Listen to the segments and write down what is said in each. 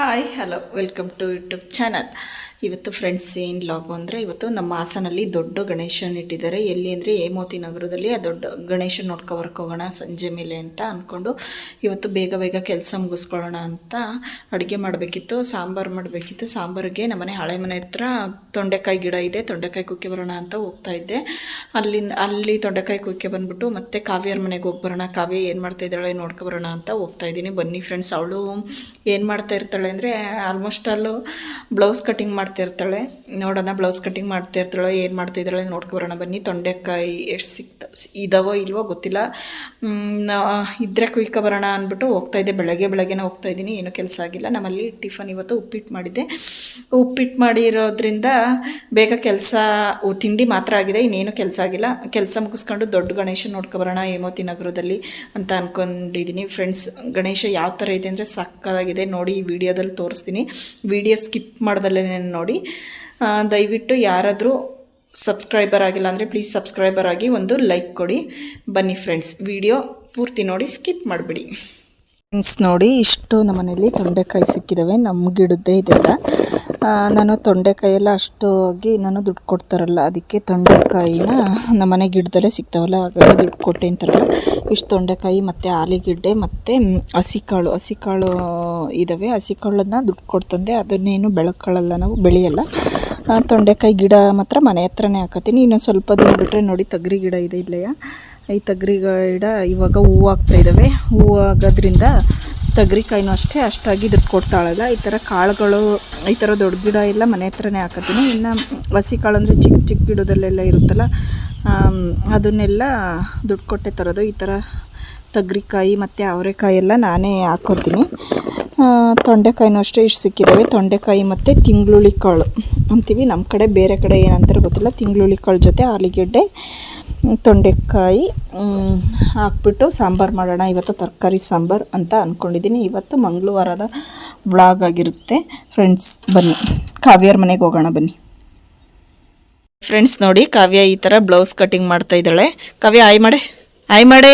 Hi hello welcome to YouTube channel ಇವತ್ತು friends ಏನು ಲಾಗು ಅಂದರೆ ಇವತ್ತು ನಮ್ಮ ಹಾಸನಲ್ಲಿ ದೊಡ್ಡ ಗಣೇಶನ ಇಟ್ಟಿದ್ದಾರೆ. ಎಲ್ಲಿ ಅಂದರೆ ಹೇಮೋತಿ ನಗರದಲ್ಲಿ ಆ ದೊಡ್ಡ ಗಣೇಶನ ನೋಡ್ಕೊಬರಕ್ಕೆ ಹೋಗೋಣ, ಸಂಜೆ ಮೇಲೆ ಅಂತ ಅಂದ್ಕೊಂಡು ಇವತ್ತು ಬೇಗ ಬೇಗ ಕೆಲಸ ಮುಗಿಸ್ಕೊಳ್ಳೋಣ ಅಂತ ಅಡುಗೆ ಮಾಡಬೇಕಿತ್ತು, ಸಾಂಬಾರು ಮಾಡಬೇಕಿತ್ತು. ಸಾಂಬಾರಿಗೆ ನಮ್ಮನೆ ಹಳೆ ಮನೆ ಹತ್ರ ತೊಂಡೆಕಾಯಿ ಗಿಡ ಇದೆ, ತೊಂಡೆಕಾಯಿ ಕುಕ್ಕೆ ಬರೋಣ ಅಂತ ಹೋಗ್ತಾ ಇದ್ದೆ. ಅಲ್ಲಿಂದ, ಅಲ್ಲಿ ತೊಂಡೆಕಾಯಿ ಕುಕ್ಕೆ ಬಂದ್ಬಿಟ್ಟು ಮತ್ತೆ ಕಾವ್ಯರ ಮನೆಗೆ ಹೋಗಿ ಬರೋಣ, ಕಾವ್ಯ ಏನು ಮಾಡ್ತಾ ಇದ್ದಾಳೆ ನೋಡ್ಕೊಬರೋಣ ಅಂತ ಹೋಗ್ತಾ ಇದ್ದೀನಿ. ಬನ್ನಿ ಫ್ರೆಂಡ್ಸ್ ಅವಳು ಏನು ಮಾಡ್ತಾ ಇರ್ತಾಳೆ ಅಂದರೆ ಆಲ್ಮೋಸ್ಟ್ ಅಲ್ಲೂ ಬ್ಲೌಸ್ ಕಟಿಂಗ್ ಮಾಡ್ತಿರ್ತಾಳೆ. ನೋಡೋಣ ಬ್ಲೌಸ್ ಕಟಿಂಗ್ ಮಾಡ್ತಾ ಇರ್ತಾಳೆ ಏನು ಮಾಡ್ತಿದ್ದಾಳೆ ನೋಡ್ಕೊಬರೋಣ ಬನ್ನಿ, ತೊಂಡೆಕಾಯಿ ಎಷ್ಟು ಸಿಕ್ತ, ಇದಾವೋ ಇಲ್ವೋ ಗೊತ್ತಿಲ್ಲ. ಇದ್ರೆ ಕುಯ್ಕೊ ಬರೋಣ ಅಂದ್ಬಿಟ್ಟು ಹೋಗ್ತಾ ಇದ್ದೆ ಬೆಳಗ್ಗೆ ಬೆಳಗ್ಗೆನೇ ಹೋಗ್ತಾ ಇದ್ದೀನಿ. ಏನೂ ಕೆಲಸ ಆಗಿಲ್ಲ. ನಮ್ಮಲ್ಲಿ ಟಿಫನ್ ಇವತ್ತು ಉಪ್ಪಿಟ್ಟು ಮಾಡಿದ್ದೆ. ಉಪ್ಪಿಟ್ಟು ಮಾಡಿರೋದ್ರಿಂದ ಬೇಗ ಕೆಲಸ ತಿಂಡಿ ಮಾತ್ರ ಆಗಿದೆ. ಇನ್ನೇನು ಕೆಲಸ ಆಗಿಲ್ಲ. ಕೆಲಸ ಮುಗಿಸ್ಕೊಂಡು ದೊಡ್ಡ ಗಣೇಶ ನೋಡ್ಕೊಬರೋಣ ಹೇಮೋತಿ ನಗರದಲ್ಲಿ ಅಂತ ಅಂದ್ಕೊಂಡಿದ್ದೀನಿ ಫ್ರೆಂಡ್ಸ್ ಗಣೇಶ ಯಾವ ಥರ ಇದೆ ಅಂದರೆ ಸಕ್ಕತ್ತಾಗಿದೆ. ನೋಡಿ ಈ ವಿಡಿಯೋದಲ್ಲಿ ತೋರಿಸ್ತೀನಿ. ವಿಡಿಯೋ ಸ್ಕಿಪ್ ಮಾಡ್ದಲ್ಲೇ ನೋಡಿ. ದಯವಿಟ್ಟು ಯಾರಾದರೂ ಸಬ್ಸ್ಕ್ರೈಬರ್ ಆಗಿಲ್ಲ ಅಂದರೆ ಪ್ಲೀಸ್ ಸಬ್ಸ್ಕ್ರೈಬರ್ ಆಗಿ ಒಂದು ಲೈಕ್ ಕೊಡಿ. ಬನ್ನಿ ಫ್ರೆಂಡ್ಸ್, ವಿಡಿಯೋ ಪೂರ್ತಿ ನೋಡಿ, ಸ್ಕಿಪ್ ಮಾಡಿಬಿಡಿ. ಫ್ರೆಂಡ್ಸ್, ನೋಡಿ, ಇಷ್ಟು ನಮ್ಮನೇಲಿ ತೊಂಡೆಕಾಯಿ ಸಿಕ್ಕಿದ್ದಾವೆ ನಮ್ಮ ಗಿಡದ್ದೇ ಇದೆಲ್ಲ. ನಾನು ಅಷ್ಟು ಆಗಿ ನಾನು ದುಡ್ಡು ಕೊಡ್ತಾರಲ್ಲ, ಅದಕ್ಕೆ ತೊಂಡೆಕಾಯಿನ ನಮ್ಮನೆ ಗಿಡದಲ್ಲೇ ಸಿಗ್ತಾವಲ್ಲ ಹಾಗಾಗಿ ದುಡ್ಡು ಕೊಟ್ಟೆ ಅಂತಾರಲ್ಲ. ಇಷ್ಟು ತೊಂಡೆಕಾಯಿ ಮತ್ತು ಆಲಿಗೆಡ್ಡೆ ಮತ್ತು ಹಸಿಕಾಳು. ಹಸಿಕಾಳು ಇದ್ದಾವೆ ಹಸಿಕಾಳನ್ನ ದುಡ್ಡು ಕೊಡ್ತಂದೆ ಅದನ್ನೇನು ಬೆಳಕಾಳಲ್ಲ ನಾವು ಬೆಳೆಯಲ್ಲ ತೊಂಡೆಕಾಯಿ ಗಿಡ ಮಾತ್ರ ಮನೆ ಹತ್ರನೇ ಹಾಕತ್ತೀನಿ. ಇನ್ನು ಸ್ವಲ್ಪ ದಿನ ಬಿಟ್ಟರೆ ನೋಡಿ ತಗ್ರಿ ಗಿಡ ಇದೆ ಇಲ್ಲೆಯ. ಈ ತಗ್ರಿ ಗಿಡ ಇವಾಗ ಹೂವು ಆಗ್ತಾ ಇದ್ದಾವೆ ಹೂವು ಆಗೋದ್ರಿಂದ ತಗರಿಕಾಯಿನೂ ಅಷ್ಟೇ. ಅಷ್ಟಾಗಿ ದುಡ್ಡು ಕೊಡ್ತಾಳಲ್ಲ ಈ ಥರ ಕಾಳುಗಳು, ಈ ಥರ ದೊಡ್ಡ ಗಿಡ ಎಲ್ಲ ಮನೆ ಹತ್ರನೇ ಹಾಕತ್ತೀನಿ. ಇನ್ನು ಹಸಿ ಕಾಳು ಅಂದರೆ ಚಿಕ್ಕ ಚಿಕ್ಕ ಗಿಡದಲ್ಲೆಲ್ಲ ಇರುತ್ತಲ್ಲ ಅದನ್ನೆಲ್ಲ ದುಡ್ಡು ಕೊಟ್ಟೆ ತರೋದು. ಈ ಥರ ತಗ್ರಿಕಾಯಿ ಮತ್ತು ಅವರೆಕಾಯಿ ಎಲ್ಲ ನಾನೇ ಹಾಕೋತೀನಿ. ತೊಂಡೆಕಾಯಿನೂ ಅಷ್ಟೇ ಇಷ್ಟು ಸಿಕ್ಕಿದ್ದಾವೆ ತೊಂಡೆಕಾಯಿ ಮತ್ತು ತಿಂಗ್ಳುಳ್ಳಿ ಕಾಳು ಅಂತೀವಿ. ನಮ್ಮ ಕಡೆ ಬೇರೆ ಕಡೆ ಏನಂತಾರೆ ಗೊತ್ತಿಲ್ಲ. ತಿಂಗ್ಳುಳ್ಳಿ ಕಾಳು ಜೊತೆ ಆಲೂಗೆಡ್ಡೆ ತೊಂಡೆಕಾಯಿ ಹಾಕ್ಬಿಟ್ಟು ಸಾಂಬಾರು ಮಾಡೋಣ. ಇವತ್ತು ತರಕಾರಿ ಸಾಂಬಾರು ಅಂತ ಅಂದ್ಕೊಂಡಿದ್ದೀನಿ ಇವತ್ತು ಮಂಗಳವಾರದ ಬ್ಲಾಗ್ ಆಗಿರುತ್ತೆ. ಫ್ರೆಂಡ್ಸ್, ಬನ್ನಿ. ಕಾವ್ಯರ ಮನೆಗೆ ಹೋಗೋಣ ಬನ್ನಿ. ಫ್ರೆಂಡ್ಸ್ ನೋಡಿ, ಕಾವ್ಯ ಈ ಥರ ಬ್ಲೌಸ್ ಕಟಿಂಗ್ ಮಾಡ್ತಾ ಇದ್ದಾಳೆ. ಕಾವ್ಯ, ಆಯ್ ಮಾಡೆ. ಆಯ್ ಮಾಡೆ.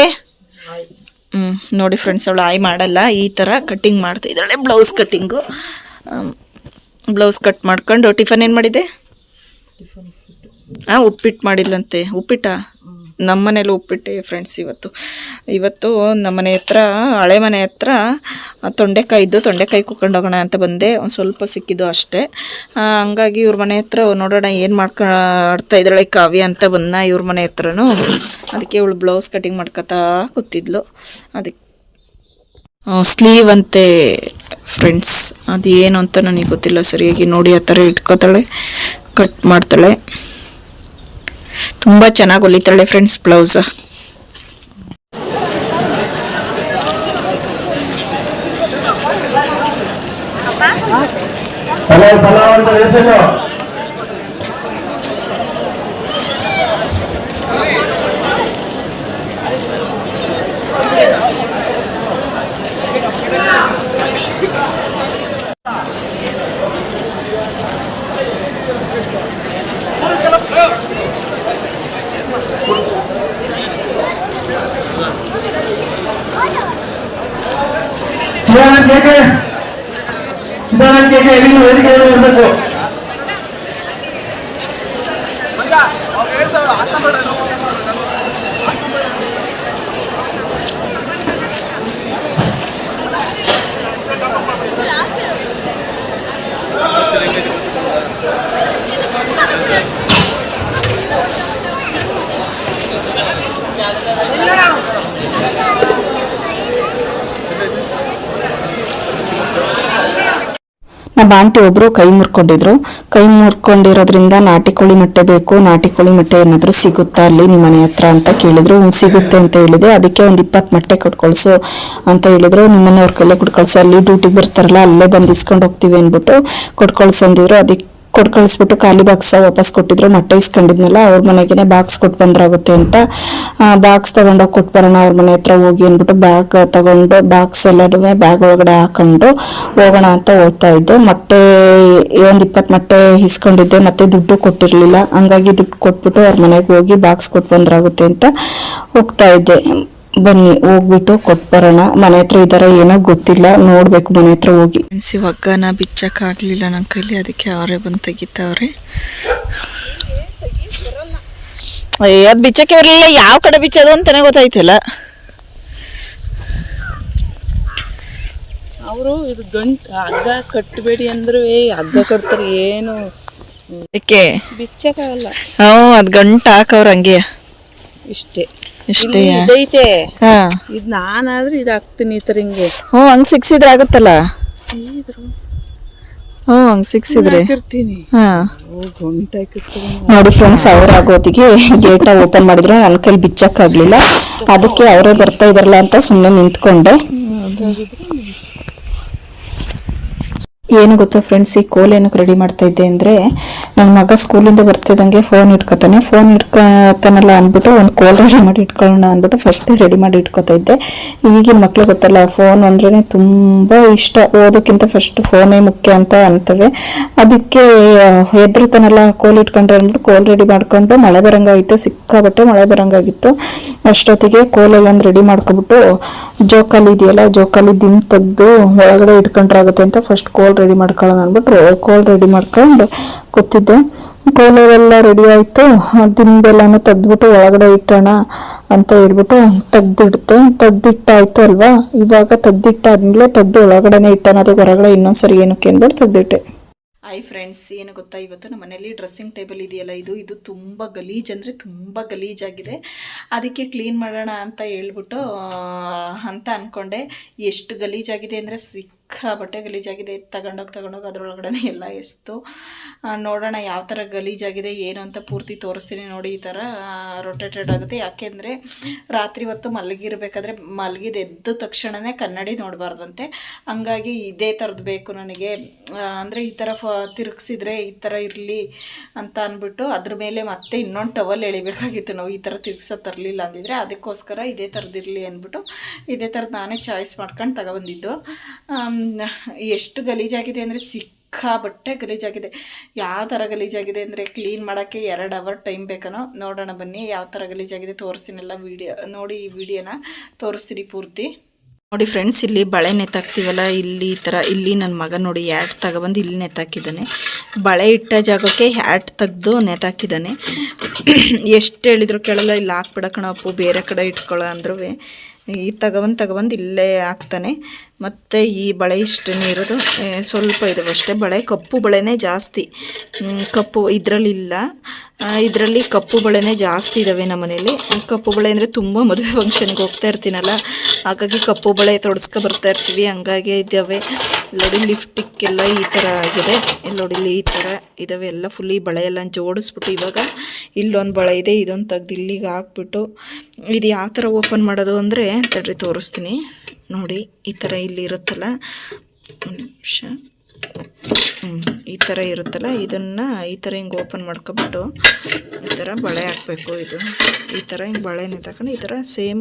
ಹ್ಞೂ ನೋಡಿ ಫ್ರೆಂಡ್ಸ್ ಅವಳು ಆಯ್ ಮಾಡಲ್ಲ ಈ ಥರ ಕಟ್ಟಿಂಗ್ ಮಾಡ್ತಾ ಇದ್ದಾಳೆ ಬ್ಲೌಸ್ ಕಟ್ಟಿಂಗು ಬ್ಲೌಸ್ ಕಟ್ ಮಾಡ್ಕೊಂಡು ಟಿಫನ್ ಏನು ಮಾಡಿದೆ? ಹಾಂ ಉಪ್ಪಿಟ್ಟು. ಮಾಡಿದ್ಲಂತೆ. ಉಪ್ಪಿಟ್ಟ ನಮ್ಮನೇಲಿ ಉಪ್ಪಿಟ್ಟೆ ಫ್ರೆಂಡ್ಸ್ ಇವತ್ತು. ಇವತ್ತು ನಮ್ಮನೆ ಹತ್ರ, ಹಳೆ ಮನೆ ಹತ್ರ ತೊಂಡೆಕಾಯಿ ಇದ್ದು ತೊಂಡೆಕಾಯಿ ಕುಕ್ಕೊಂಡು ಹೋಗೋಣ ಅಂತ ಬಂದೆ. ಒಂದು ಸ್ವಲ್ಪ ಸಿಕ್ಕಿದ್ದು ಅಷ್ಟೇ. ಹಂಗಾಗಿ ಇವ್ರ ಮನೆ ಹತ್ರ ನೋಡೋಣ ಏನು ಮಾಡ್ಕೊಳ್ತಾ ಇದ್ದಾಳೆ ಕಾವ್ಯ ಅಂತ ಬಂದ ಇವ್ರ ಮನೆ ಹತ್ರನೂ. ಅದಕ್ಕೆ ಇವಳು ಬ್ಲೌಸ್ ಕಟಿಂಗ್ ಮಾಡ್ಕೊತಾ ಕೂತಿದ್ಲು. ಅದಕ್ಕೆ ಸ್ಲೀವ್ ಅಂತೆ ಫ್ರೆಂಡ್ಸ್ ಅದು ಏನು ಅಂತ ನನಗೆ ಗೊತ್ತಿಲ್ಲ. ಸರಿಯಾಗಿ ನೋಡಿ ಆ ಥರ ಇಟ್ಕೋತಾಳೆ ಕಟ್ ಮಾಡ್ತಾಳೆ. ತುಂಬ ಚೆನ್ನಾಗಿ ಹೊಲಿತಾಳೆ ಫ್ರೆಂಡ್ಸ್ ಬ್ಲೌಸ್ ಹಲೋ ಪಲಾವ್ ಅಂತ கேட்க எழுதி வருகிறது இருந்துட்டோம் ನಮ್ಮ ಆಂಟಿ ಒಬ್ಬರು ಕೈ ಮುರ್ಕೊಂಡಿದ್ರು. ಕೈ ಮುರ್ಕೊಂಡಿರೋದ್ರಿಂದ ನಾಟಿ ಕೋಳಿ ಮೊಟ್ಟೆ ಬೇಕು, ನಾಟಿ ಕೋಳಿ ಮೊಟ್ಟೆ ಏನಾದರೂ ಸಿಗುತ್ತಾ ಅಲ್ಲಿ ನಿಮ್ಮ ಮನೆ ಹತ್ರ ಅಂತ ಕೇಳಿದ್ರು. ಸಿಗುತ್ತೆ ಅಂತ ಹೇಳಿದೆ. ಅದಕ್ಕೆ ಒಂದು ಇಪ್ಪತ್ತು ಮೊಟ್ಟೆ ಕೊಟ್ಕೊಳ್ಸು ಅಂತ ಹೇಳಿದ್ರು. ನಿಮ್ಮನೆಯವ್ರ ಕೈಲೇ ಕೊಟ್ಕೊಳ್ಸು. ಅಲ್ಲಿ ಡ್ಯೂಟಿಗೆ ಬರ್ತಾರಲ್ಲ, ಅಲ್ಲೇ ಬಂದು ಇಸ್ಕೊಂಡು ಹೋಗ್ತೀವಿ ಅಂದ್ಬಿಟ್ಟು ಕೊಟ್ಕೊಳ್ಸು ಅಂದಿದ್ರು. ಅದಕ್ಕೆ ಕೊಟ್ಟು ಕಳಿಸ್ಬಿಟ್ಟು ಖಾಲಿ ಬಾಕ್ಸ್ ವಾಪಸ್ ಕೊಟ್ಟಿದ್ರು. ಮೊಟ್ಟೆ ಇಸ್ಕೊಂಡಿದ್ನಲ್ಲ, ಅವ್ರ ಮನೆಗೇನೆ ಬಾಕ್ಸ್ ಕೊಟ್ಟು ಬಂದ್ರಾಗುತ್ತೆ ಅಂತ. ಬಾಕ್ಸ್ ತಗೊಂಡೋಗಿ ಕೊಟ್ಟು ಬರೋಣ, ಅವ್ರ ಮನೆ ಹತ್ರ ಹೋಗಿ ಅಂದ್ಬಿಟ್ಟು ಬ್ಯಾಗ್ ತಗೊಂಡು ಬಾಕ್ಸ್ ಎಲ್ಲನೂ ಬ್ಯಾಗ್ ಒಳಗಡೆ ಹಾಕೊಂಡು ಹೋಗೋಣ ಅಂತ ಹೋಗ್ತಾ ಇದ್ದೆ. ಮೊಟ್ಟೆ ಒಂದು ಇಪ್ಪತ್ತು ಮೊಟ್ಟೆ ಇಸ್ಕೊಂಡಿದ್ದೆ, ಮತ್ತೆ ದುಡ್ಡು ಕೊಟ್ಟಿರಲಿಲ್ಲ. ಹಂಗಾಗಿ ದುಡ್ಡು ಕೊಟ್ಬಿಟ್ಟು ಅವ್ರ ಮನೆಗೆ ಹೋಗಿ ಬಾಕ್ಸ್ ಕೊಟ್ಟು ಬಂದ್ರಾಗುತ್ತೆ ಅಂತ ಹೋಗ್ತಾ ಇದ್ದೆ. ಬನ್ನಿ ಹೋಗ್ಬಿಟ್ಟು ಕೊಟ್ಬರೋಣ. ಮನೆ ಹತ್ರ ಈ ಥರ ಏನೋ ಗೊತ್ತಿಲ್ಲ ನೋಡ್ಬೇಕು ಮನೆ ಹತ್ರ ಹೋಗಿ. ಇವಾಗನ ಬಿಚ್ಚಕ್ಕಾಗಲಿಲ್ಲ ನನ್ನ ಕೈಲಿ ಅದಕ್ಕೆ ಅವರೇ ಬಂದು ತೆಗಿತಾವ್ರೆ. ಅದು ಬಿಚ್ಚಕ್ಕೆ ಬರಲಿಲ್ಲ ಯಾವ ಕಡೆ ಬಿಚ್ಚೋದು ಅಂತಾನೆ ಗೊತ್ತಾಯ್ತಲ್ಲ. ಅವರು ಇದು ಗಂಟ್ ಹಗ್ಗ ಕಟ್ಟಬೇಡಿ ಅಂದ್ರೆ ಹಗ್ಗ ಕಟ್ತಾರೆ ಏನು? ಅದಕ್ಕೆ ಬಿಚ್ಚಕ್ಕಾಗಲ್ಲ. ಹ್ಞೂ ಅದು ಗಂಟು ಹಾಕವ್ರ ಹಂಗೆ. ಇಷ್ಟೇ. ಇಷ್ಟೇ ಇದೈತೆ. ಹಾ. ಇದು ನಾನಾದ್ರೆ ಇದಾಗ್ತೀನಿ ಈ ಥರ ಹಿಂಗೆ. ಹ್ಞೂ ಹಂಗೆ ಸಿಕ್ಸಿದ್ರೆ ಆಗುತ್ತಲ್ಲ? ಹ್ಞೂ ಹಂಗೆ ಸಿಕ್ಸಿದ್ರೆ. ಹಾಕಿರ್ತೀನಿ. ಹಾ. ನೋಡಿ ಫ್ರೆಂಡ್ಸ್ ಅವ್ರ ಆಗೋತಿಗೆ ಗೇಟ ಓಪನ್ ಮಾಡಿದ್ರು ನನ್ನ ಕೈಲಿ ಬಿಚ್ಚಕ್ಕಾಗ್ಲಿಲ್ಲ. ಅದಕ್ಕೆ ಅವರೇ ಬರ್ತಾ ಇದಾರಲ್ಲ ಅಂತ ಸುಮ್ಮನೆ ನಿಂತ್ಕೊಂಡೆ. ಏನು ಗೊತ್ತಾ ಫ್ರೆಂಡ್ಸ್ ಈ ಕೋಲ್ ಏನಕ್ಕೆ ರೆಡಿ ಮಾಡ್ತಾ ಇದ್ದೆ ಅಂದರೆ ನನ್ನ ಮಗ ಸ್ಕೂಲಿಂದ ಬರ್ತಿದ್ದಂಗೆ ಫೋನ್ ಇಟ್ಕೊತಾನೆ. ಫೋನ್ ಇಟ್ಕೊತಾನಲ್ಲ ಅಂದ್ಬಿಟ್ಟು ಒಂದು ಕೋಲ್ ರೆಡಿ ಮಾಡಿ ಇಟ್ಕೊಳ್ಳೋಣ ಅಂದ್ಬಿಟ್ಟು ಫಸ್ಟೇ ರೆಡಿ ಮಾಡಿ ಇಟ್ಕೊತಾ ಇದ್ದೆ. ಈಗಿನ ಮಕ್ಳು ಗೊತ್ತಲ್ಲ ಫೋನ್ ಅಂದ್ರೇ ತುಂಬ ಇಷ್ಟ. ಓದೋಕ್ಕಿಂತ ಫಸ್ಟ್ ಫೋನೇ ಮುಖ್ಯ ಅಂತ ಅಂತವೆ ಅದಕ್ಕೆ ಹೆದ್ರತಾನಲ್ಲ ಕೋಲ್ ಇಟ್ಕೊಂಡ್ರೆ ಅಂದ್ಬಿಟ್ಟು ಕೋಲ್ ರೆಡಿ ಮಾಡಿಕೊಂಡು ಮಳೆ ಬರಂಗಾಗಿತ್ತು ಸಿಕ್ಕಾಬಟ್ಟೆ ಮಳೆ ಬರಂಗಾಗಿತ್ತು. ಅಷ್ಟೊತ್ತಿಗೆ ಕೋಲೆಲ್ಲ ರೆಡಿ ಮಾಡ್ಕೊಬಿಟ್ಟು ಜೋಕಾಲಿ ಇದೆಯಲ್ಲ, ಜೋಕಾಲಿ ದಿಮ್ ತೆಗ್ದು ಒಳಗಡೆ ಇಟ್ಕೊಂಡ್ರಾಗುತ್ತೆ ಅಂತ ಫಸ್ಟ್ ಕೋಲ್ ರೆಡಿ ಮಾಡ್ಕೊಳ್ಳೋಣ ಅಂದ್ಬಿಟ್ಟು ಕೋಲ್ ರೆಡಿ ಮಾಡ್ಕೊಂಡು ಕೂತಿದ್ದೆ. ಕೋಲೆಲ್ಲ ರೆಡಿ ಆಯಿತು. ದಿಂಬೆಲ್ಲನೂ ತೆಗೆದ್ಬಿಟ್ಟು ಒಳಗಡೆ ಇಟ್ಟೋಣ ಅಂತ ಹೇಳ್ಬಿಟ್ಟು ತೆಗ್ದಿಡ್ತೆ ತೆಗ್ದಿಟ್ಟಾಯ್ತು ಅಲ್ವಾ? ಇವಾಗ ತೆಗ್ದಿಟ್ಟಾದ್ಮೇಲೆ ತೆಗ್ದು ಒಳಗಡೆನೆ ಇಟ್ಟೋಣ, ಅದು ಹೊರಗಡೆ ಇನ್ನೊಂದ್ಸರಿ ಏನಕ್ಕೆ ಅಂದ್ಬಿಟ್ಟು ತೆಗ್ದಿಟ್ಟೆ. ಹಾಯ್ ಫ್ರೆಂಡ್ಸ್ ಏನು ಗೊತ್ತಾ? ಇವತ್ತು ನಮ್ಮ ಮನೇಲಿ ಡ್ರೆಸ್ಸಿಂಗ್ ಟೇಬಲ್ ಇದೆಯಲ್ಲ ಇದು. ಇದು ತುಂಬ ಗಲೀಜ್ ಅಂದರೆ ತುಂಬ ಗಲೀಜಾಗಿದೆ. ಅದಕ್ಕೆ ಕ್ಲೀನ್ ಮಾಡೋಣ ಅಂತ ಹೇಳ್ಬಿಟ್ಟು ಅಂತ ಅಂದ್ಕೊಂಡೆ ಎಷ್ಟು ಗಲೀಜಾಗಿದೆ ಅಂದರೆ ಸಿಕ್ಕಾಬಟ್ಟೆ ಗಲೀಜಾಗಿದೆ, ತಗೊಂಡೋಗಿ ತಗೊಂಡೋಗಿ ಅದರೊಳಗಡೆ ಎಲ್ಲ ಎಸ್ತು. ನೋಡೋಣ ಯಾವ ಥರ ಗಲೀಜಾಗಿದೆ, ಏನು ಅಂತ ಪೂರ್ತಿ ತೋರಿಸ್ತೀನಿ ನೋಡಿ ಈ ಥರ ರೊಟೇಟೆಡ್ ಆಗುತ್ತೆ. ಯಾಕೆಂದರೆ ರಾತ್ರಿ ಹೊತ್ತು ಮಲಗಿರ್ಬೇಕಾದ್ರೆ ಮಲಗಿದ ಎದ್ದ ತಕ್ಷಣವೇ ಕನ್ನಡಿ ನೋಡಬಾರ್ದಂತೆ. ಹಂಗಾಗಿ ಇದೇ ಥರದ್ದು ಬೇಕು ನನಗೆ. ಅಂದರೆ ಈ ಥರ ಫ, ತಿರುಗಿಸಿದ್ರೆ ಈ ಥರ ಇರಲಿ ಅಂತ ಅಂದ್ಬಿಟ್ಟು ಅದ್ರ ಮೇಲೆ ಮತ್ತೆ ಇನ್ನೊಂದು ಟವಲ್ ಎಳಿಬೇಕಾಗಿತ್ತು. ನಾವು ಈ ಥರ ತಿರ್ಗ್ಸೋ ತರಲಿಲ್ಲ ಅಂದಿದ್ರೆ ಅದಕ್ಕೋಸ್ಕರ ಇದೇ ಥರದ್ದು ಇರಲಿ ಅಂದ್ಬಿಟ್ಟು ಇದೇ ಥರದ್ದು ನಾನೇ ಚಾಯ್ಸ್ ಮಾಡ್ಕೊಂಡು ತಗೊಬಂದಿದ್ದು. ಎಷ್ಟು ಗಲೀಜಾಗಿದೆ ಅಂದರೆ ಸಿಕ್ಕಾಬಟ್ಟೆ ಗಲೀಜಾಗಿದೆ ಯಾವ ಥರ ಗಲೀಜಾಗಿದೆ ಅಂದರೆ ಕ್ಲೀನ್ ಮಾಡೋಕ್ಕೆ ಎರಡು ಅವರ್ ಟೈಮ್ ಬೇಕನೋ ನೋಡೋಣ ಬನ್ನಿ ಯಾವ ಥರ ಗಲೀಜಾಗಿದೆ ತೋರಿಸ್ತೀನಲ್ಲ ವೀಡಿಯೋ ನೋಡಿ ಈ ವಿಡಿಯೋನ ತೋರಿಸ್ತೀನಿ ಪೂರ್ತಿ. ನೋಡಿ ಫ್ರೆಂಡ್ಸ್ ಇಲ್ಲಿ ಬಳೆ ನೆತ್ತಾಕ್ತೀವಲ್ಲ, ಇಲ್ಲಿ ಈ ಥರ ಇಲ್ಲಿ ನನ್ನ ಮಗ ನೋಡಿ ಹ್ಯಾಟ್ ತಗೊಬಂದು ಇಲ್ಲಿ ನೆತ್ತಾಕಿದ್ದಾನೆ. ಬಳೆ ಇಟ್ಟ ಜಾಗಕ್ಕೆ ಹ್ಯಾಟ್ ತೆಗೆದು ನೆತ್ತಾಕಿದ್ದಾನೆ. ಎಷ್ಟು ಹೇಳಿದ್ರು ಕೇಳಲ್ಲ, ಇಲ್ಲಿ ಹಾಕ್ಬಿಡ ಕಣಪ್ಪು, ಬೇರೆ ಕಡೆ ಇಟ್ಕೊಳ್ಳೋ ಅಂದ್ರೂ ಈ ತಗೊಬಂದು ತಗೊಬಂದು ಇಲ್ಲೇ ಹಾಕ್ತಾನೆ. ಮತ್ತು ಈ ಬಳೆ ಇಷ್ಟು ಇರೋದು ಸ್ವಲ್ಪ ಇದಾವೆ ಅಷ್ಟೇ ಬಳೆ. ಕಪ್ಪು ಬಳೆನೇ ಜಾಸ್ತಿ. ಕಪ್ಪು ಇದರಲ್ಲಿಲ್ಲ. ಇದರಲ್ಲಿ ಕಪ್ಪು ಬಳೆನೇ ಜಾಸ್ತಿ ಇದ್ದಾವೆ ನಮ್ಮ ಮನೇಲಿ. ಕಪ್ಪು ಬಳೆ ಅಂದರೆ ತುಂಬ ಮದುವೆ ಫಂಕ್ಷನ್ಗೆ ಹೋಗ್ತಾ ಇರ್ತೀನಲ್ಲ. ಹಾಗಾಗಿ ಕಪ್ಪು ಬಳೆ ತೊಡಸ್ಕೊ ಬರ್ತಾ ಇರ್ತೀವಿ. ಹಂಗಾಗಿ ಇದ್ದಾವೆ ನೋಡಿ ಲಿಫ್ಟಿಕ್ಕೆಲ್ಲ ಈ ಥರ ಆಗಿದೆ. ನೋಡಿ ಈ ಥರ ಇದ್ದಾವೆ ಎಲ್ಲ ಫುಲ್ ಈ ಬಳೆ ಎಲ್ಲ ಜೋಡಿಸ್ಬಿಟ್ಟು ಇವಾಗ ಇಲ್ಲೊಂದು ಬಳೆ ಇದೆ, ಇದೊಂದು ತೆಗ್ದು ಇಲ್ಲಿಗೆ ಹಾಕ್ಬಿಟ್ಟು. ಇದು ಯಾವ ಥರ ಓಪನ್ ಮಾಡೋದು ಅಂದರೆ, ತಡ್ರಿ ತೋರಿಸ್ತೀನಿ. ನೋಡಿ, ಈ ಥರ ಇಲ್ಲಿ ಇರುತ್ತಲ್ಲ? ಒಂದು ನಿಮಿಷ. ಈ ಥರ ಇರುತ್ತಲ್ಲ? ಇದನ್ನು ಈ ಥರ ಹಿಂಗೆ ಓಪನ್ ಮಾಡ್ಕೊಬಿಟ್ಟು ಈ ಥರ ಬಳೆ ಹಾಕಬೇಕು ಇದು. ಈ ಥರ ಹಿಂಗೆ ಬಳೆನೇ ತಗೊಂಡು ಈ ಥರ ಸೇಮ್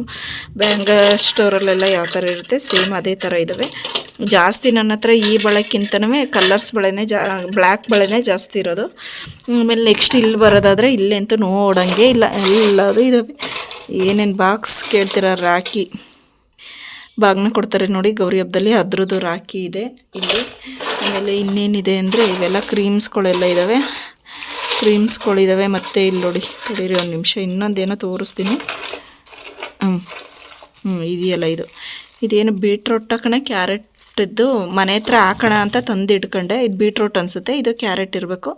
ಬ್ಯಾಂಗ ಸ್ಟೋರಲ್ಲೆಲ್ಲ ಯಾವ ಥರ ಇರುತ್ತೆ ಸೇಮ್ ಅದೇ ಥರ ಇದ್ದಾವೆ ಜಾಸ್ತಿ ನನ್ನ ಹತ್ರ ಈ ಬಳೆಕ್ಕಿಂತನೂ ಕಲರ್ಸ್ ಬಳೆನೇ ಜಾ ಬ್ಲ್ಯಾಕ್ ಬಳೆನೇ ಜಾಸ್ತಿ ಇರೋದು. ಆಮೇಲೆ ನೆಕ್ಸ್ಟ್ ಇಲ್ಲಿ ಬರೋದಾದರೆ ಇಲ್ಲೇ ಅಂತೂ ನೋಡೋಂಗೆ ಇಲ್ಲ. ಎಲ್ಲದು ಇದ್ದಾವೆ ಏನೇನು ಬಾಕ್ಸ್ ಕೇಳ್ತೀರ, ರಾಖಿ. ಬಾಗ್ನ ಕೊಡ್ತಾರೆ ನೋಡಿ, ಗೌರಿ ಹಬ್ಬದಲ್ಲಿ ಅದ್ರದ್ದು ರಾಖಿ ಇದೆ ಇಲ್ಲಿ. ಆಮೇಲೆ ಇನ್ನೇನಿದೆ ಅಂದರೆ ಇವೆಲ್ಲ ಕ್ರೀಮ್ಸ್ಗಳೆಲ್ಲ ಇದ್ದಾವೆ ಕ್ರೀಮ್ಸ್ಗಳಿದ್ದಾವೆ ಮತ್ತು ಇಲ್ಲಿ ನೋಡಿ ತಡೀರಿ ಒಂದು ನಿಮಿಷ, ಇನ್ನೊಂದೇನೋ ತೋರಿಸ್ತೀನಿ. ಹ್ಞೂ ಹ್ಞೂ ಇದೆಯಲ್ಲ ಇದು. ಇದೇನು ಬೀಟ್ರೋಟ್ ಹಾಕೋಣ ಇದ್ದು ಮನೆ ಹತ್ರ ಹಾಕೋಣ ಅಂತ ತಂದು ಇಟ್ಕೊಂಡೆ. ಇದು ಬೀಟ್ರೋಟ್ ಅನಿಸುತ್ತೆ. ಇದು ಕ್ಯಾರೆಟ್ ಇರಬೇಕು.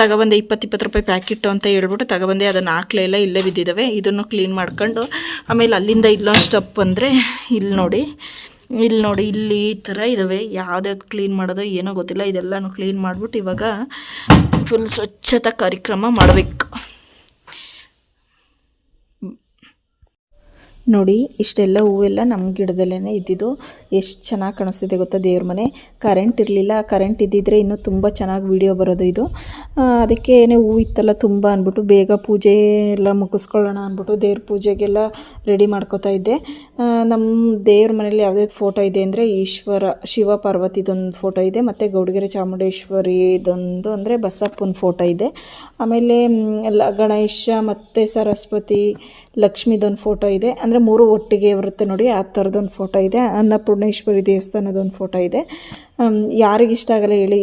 ತಗೊಬಂದೆ ಇಪ್ಪತ್ತು ಇಪ್ಪತ್ತು ರೂಪಾಯಿ ಪ್ಯಾಕೆಟ್ ಅಂತ ಹೇಳ್ಬಿಟ್ಟು ತಗೊಬಂದೆ, ಅದನ್ನು ಹಾಕ್ಲೇ ಇಲ್ಲ, ಇಲ್ಲೇ ಬಿದ್ದಿದ್ದಾವೆ ಇದನ್ನು ಕ್ಲೀನ್ ಮಾಡ್ಕೊಂಡು, ಆಮೇಲೆ ಅಲ್ಲಿಂದ ಇಲ್ಲೊಂದು ಸ್ಟಪ್ ಅಂದರೆ ಇಲ್ಲಿ ನೋಡಿ ಇಲ್ಲಿ ನೋಡಿ, ಇಲ್ಲಿ ಈ ಥರ ಇದ್ದಾವೆ ಯಾವ್ದ್ಯಾವ್ದು ಕ್ಲೀನ್ ಮಾಡೋದು ಏನೋ ಗೊತ್ತಿಲ್ಲ, ಇದೆಲ್ಲನೂ ಕ್ಲೀನ್ ಮಾಡಿಬಿಟ್ಟು ಇವಾಗ ಫುಲ್ ಸ್ವಚ್ಛತಾ ಕಾರ್ಯಕ್ರಮ ಮಾಡಬೇಕು. ನೋಡಿ, ಇಷ್ಟೆಲ್ಲ ಹೂವೆಲ್ಲ ನಮ್ಮ ಗಿಡದಲ್ಲೇ ಇದ್ದಿದ್ದು ಎಷ್ಟು ಚೆನ್ನಾಗಿ ಕಾಣಿಸ್ತಿದೆ ಗೊತ್ತಾ ದೇವ್ರ ಮನೆ? ಕರೆಂಟ್ ಇರಲಿಲ್ಲ ಕರೆಂಟ್ ಇದ್ದಿದ್ರೆ ಇನ್ನೂ ತುಂಬ ಚೆನ್ನಾಗಿ ವಿಡಿಯೋ ಬರೋದು ಇದು. ಅದಕ್ಕೆ ಏನೇ ಹೂ ಇತ್ತಲ್ಲ ತುಂಬ ಅಂದ್ಬಿಟ್ಟು ಬೇಗ ಪೂಜೆ ಎಲ್ಲ ಮುಗಿಸ್ಕೊಳ್ಳೋಣ ಅಂದ್ಬಿಟ್ಟು ದೇವ್ರ ಪೂಜೆಗೆಲ್ಲ ರೆಡಿ ಮಾಡ್ಕೋತಾ ಇದ್ದೆ. ನಮ್ಮ ದೇವ್ರ ಮನೇಲಿ ಯಾವುದ್ಯಾವ್ದು ಫೋಟೋ ಇದೆ ಅಂದರೆ ಈಶ್ವರ, ಶಿವ ಪಾರ್ವತಿದೊಂದು ಫೋಟೋ ಇದೆ, ಮತ್ತು ಗೌಡಗೆರೆ ಚಾಮುಂಡೇಶ್ವರಿದೊಂದು ಅಂದರೆ ಬಸಪ್ಪನ ಫೋಟೋ ಇದೆ. ಆಮೇಲೆ ಎಲ್ಲ ಗಣೇಶ ಮತ್ತು ಸರಸ್ವತಿ, ಲಕ್ಷ್ಮಿದೊಂದು ಫೋಟೋ ಇದೆ. ಅಂದರೆ ಮೂರು ಒಟ್ಟಿಗೆ ಬರುತ್ತೆ ನೋಡಿ, ಆ ಥರದೊಂದು ಫೋಟೋ ಇದೆ. ಅನ್ನಪೂರ್ಣೇಶ್ವರಿ ದೇವಸ್ಥಾನದೊಂದು ಫೋಟೋ ಇದೆ. ಯಾರಿಗಿಷ್ಟ ಆಗಲ್ಲ ಹೇಳಿ.